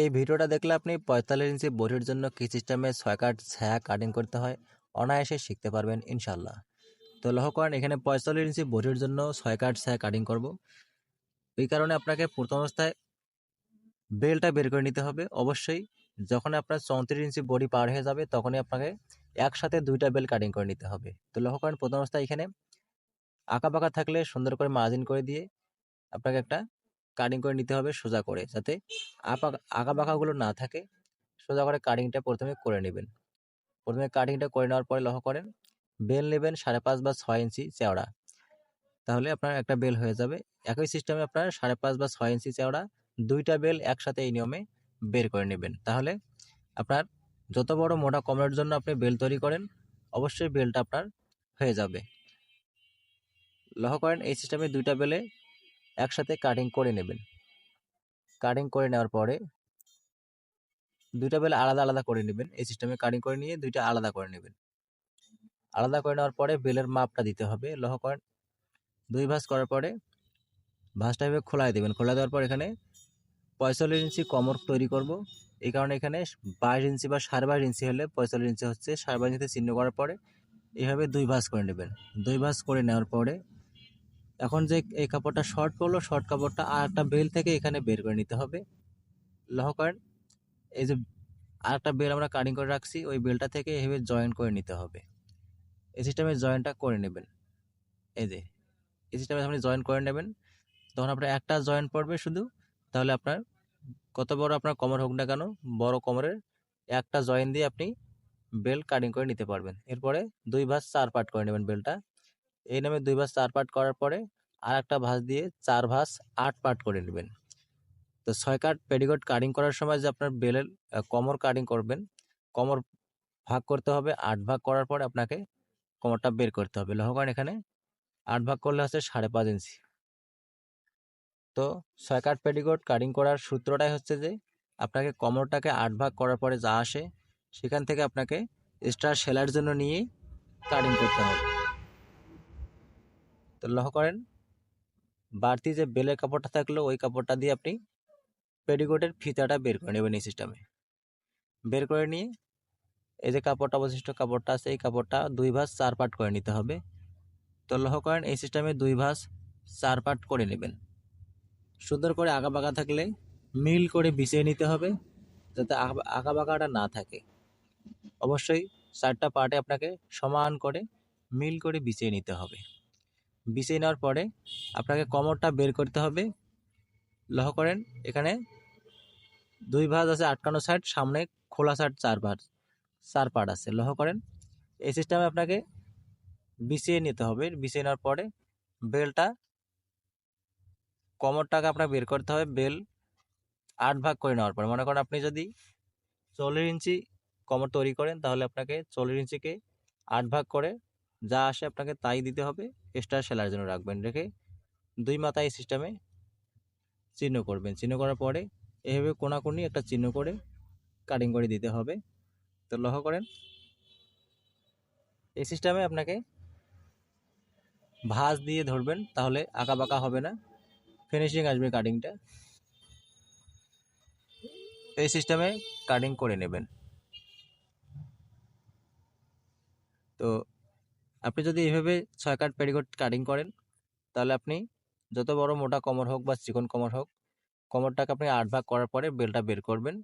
এই ভিডিওটা দেখলে আপনি পঁয়তাল্লিশ ইঞ্চি বডির জন্য কি সিস্টেমে ছয় কাট ছায়া কাটিং করতে হয়, অনায়াসে শিখতে পারবেন ইনশাল্লাহ তো লক্ষ্য করেন, এখানে পঁয়তাল্লিশ ইঞ্চি বডির জন্য ছয় কাট ছায়া কাটিং করব। এই কারণে আপনাকে প্রথম অবস্থায় বেলটা বের করে নিতে হবে। অবশ্যই যখন আপনার চৌত্রিশ ইঞ্চি বডি পার হয়ে যাবে, তখনই আপনাকে একসাথে দুইটা বেল কাটিং করে নিতে হবে। তো লক্ষ্য করেন, প্রথম অবস্থায় এখানে আঁকা বাঁকা থাকলে সুন্দর করে মার্জিন করে দিয়ে আপনাকে একটা কাটিং করে নিতে হবে সোজা করে যাতে আপা আঁকা বাঁকাগুলো না থাকে। সোজা করে কাটিংটা প্রথমে করে নেবেন। প্রথমে কাটিংটা করে নেওয়ার পরে লক্ষ্য করেন, বেল নেবেন সাড়ে পাঁচ বা ছয় ইঞ্চি চওড়া। তাহলে আপনার একটা বেল হয়ে যাবে। একই সিস্টেমে আপনার সাড়ে পাঁচ বা ছয় ইঞ্চি চওড়া দুইটা বেল একসাথে এই নিয়মে বের করে নেবেন। তাহলে আপনার যত বড় মোটা কমের জন্য আপনি বেল তৈরি করেন, অবশ্যই বেলটা আপনার হয়ে যাবে। লক্ষ্য করেন, এই সিস্টেমে দুইটা বেলে একসাথে কাটিং করে নেবেন। কাটিং করে নেওয়ার পরে দুইটা বেলে আলাদা আলাদা করে নেবেন। এই সিস্টেমে কাটিং করে নিয়ে দুইটা আলাদা করে নেবেন। আলাদা করে নেওয়ার পরে বেলের মাপটা দিতে হবে। লক্ষ্য করেন, দুই ভাঁজ করার পরে ভাঁজটা এভাবে খোলাই দেবেন। খোলা দেওয়ার পর এখানে পঁয়তাল্লিশ ইঞ্চি কমর তৈরি করব। এই কারণে এখানে বাইশ ইঞ্চি বা সাড়ে বাইশ ইঞ্চি হলে পঁয়তাল্লিশ ইঞ্চি হচ্ছে। সাড়ে বাইশ ইঞ্চি চিহ্ন করার পরে এইভাবে দুই ভাঁজ করে নেবেন। দুই ভাঁজ করে নেওয়ার পরে এখন যে এই কাপড়টা শর্ট পড়ল শর্ট কাপড়টা আর একটা বেল থেকে এখানে বের করে নিতে হবে। লক্ষ্য করেন, এই যে আর একটা বেল আমরা কাটিং করে রাখছি, ওই বেলটা থেকে এভাবে জয়েন করে নিতে হবে। এই সিস্টেমে জয়েনটা করে নেবেন। এই যে, এই সিস্টেমে আপনি জয়েন করে নেবেন। তখন আপনার একটা জয়েন পড়বে শুধু, তাহলে আপনার কত বড় আপনার কমর হোক না কেন, বড় কমরের একটা জয়েন দিয়ে আপনি বেল কাটিং করে নিতে পারবেন। এরপরে দুই ভাঁজ চার পার্ট করে নেবেন বেলটা এই নামে দুই ভাঁজ চার পার্ট করার পরে আর একটা ভাঁজ দিয়ে চার ভাঁজ আট পার্ট করে নেবেন। তো ছয় কাট পেডিকোট কাটিং করার সময় যে আপনার বেলের কমর কাটিং করবেন, কমর ভাগ করতে হবে, আট ভাগ করার পরে আপনাকে কমরটা বের করতে হবে। লক্ষ্য এখানে আট ভাগ করলে হচ্ছে সাড়ে পাঁচ ইঞ্চি। তো ছয় কাট পেডিকোট কাটিং করার সূত্রটাই হচ্ছে যে আপনাকে কমরটাকে আট ভাগ করার পরে যা আসে, সেখান থেকে আপনাকে এক্সট্রা সেলার জন্য নিয়ে কাটিং করতে হবে। লক্ষ্য করেন, বাড়তি যে বেলের কাপড়টা থাকল, ওই কাপড়টা দিয়ে আপনি পেডিকোটের ফিতাটা বের করে নেবেন এই সিস্টেমে বের করে নিয়ে এই যে কাপড়টা, অবশিষ্ট কাপড়টা আছে, এই কাপড়টা দুই ভাঁজ চার পাট করে নিতে হবে। তো লক্ষ্য করেন, এই সিস্টেমে দুই ভাঁজ চার পাট করে নেবেন। সুন্দর করে আঁকা বাঁকা থাকলে মিল করে বিছিয়ে নিতে হবে, যাতে আঁকা বাঁকাটা না থাকে। অবশ্যই চারটা পার্টে আপনাকে সমান করে মিল করে বিছিয়ে নিতে হবে। বিছিয়ে নেওয়ার পরে আপনাকে কমরটা বের করতে হবে। লক্ষ্য করেন, এখানে দুই ভাঁজ আছে, আটকানো সাইড সামনে খোলা সাইড চার ভাঁজ, চার পার্ট আছে। লক্ষ্য করেন, এই সিস্টেমে আপনাকে বিছিয়ে নিতে হবে। বিছিয়ে নেওয়ার পরে বেলটা, কমরটাকে আপনার বের করতে হবে বেল আট ভাগ করে নেওয়ার পরে। মনে করেন আপনি যদি চল্লিশ ইঞ্চি কমর তৈরি করেন, তাহলে আপনাকে চল্লিশ ইঞ্চিকে আট ভাগ করে যা আসে আপনাকে তাই দিতে হবে। এক্সট্রা সেলার জন্য রাখবেন, রেখে দুই মাথায় সিস্টেমে চিহ্ন করবেন। চিহ্ন করার পরে এভাবে কোনাকুনি একটা চিহ্ন করে কাটিং করে দিতে হবে। তো লক্ষ্য করেন, এই সিস্টেমে আপনাকে ভাঁজ দিয়ে ধরবেন, তাহলে আঁকা বাঁকা হবে না। ফিনিশিং আসবে কাটিংটা এই সিস্টেমে কাটিং করে নেবেন। তো আপনি যদি এইভাবে ছয় কাট পেটিকোট কাটিং করেন, তাহলে আপনি যত বড় মোটা কমর হোক বা চিকন কমর হোক, কমরটাকে আপনি আট ভাগ করার পরে বেলটা বের করবেন।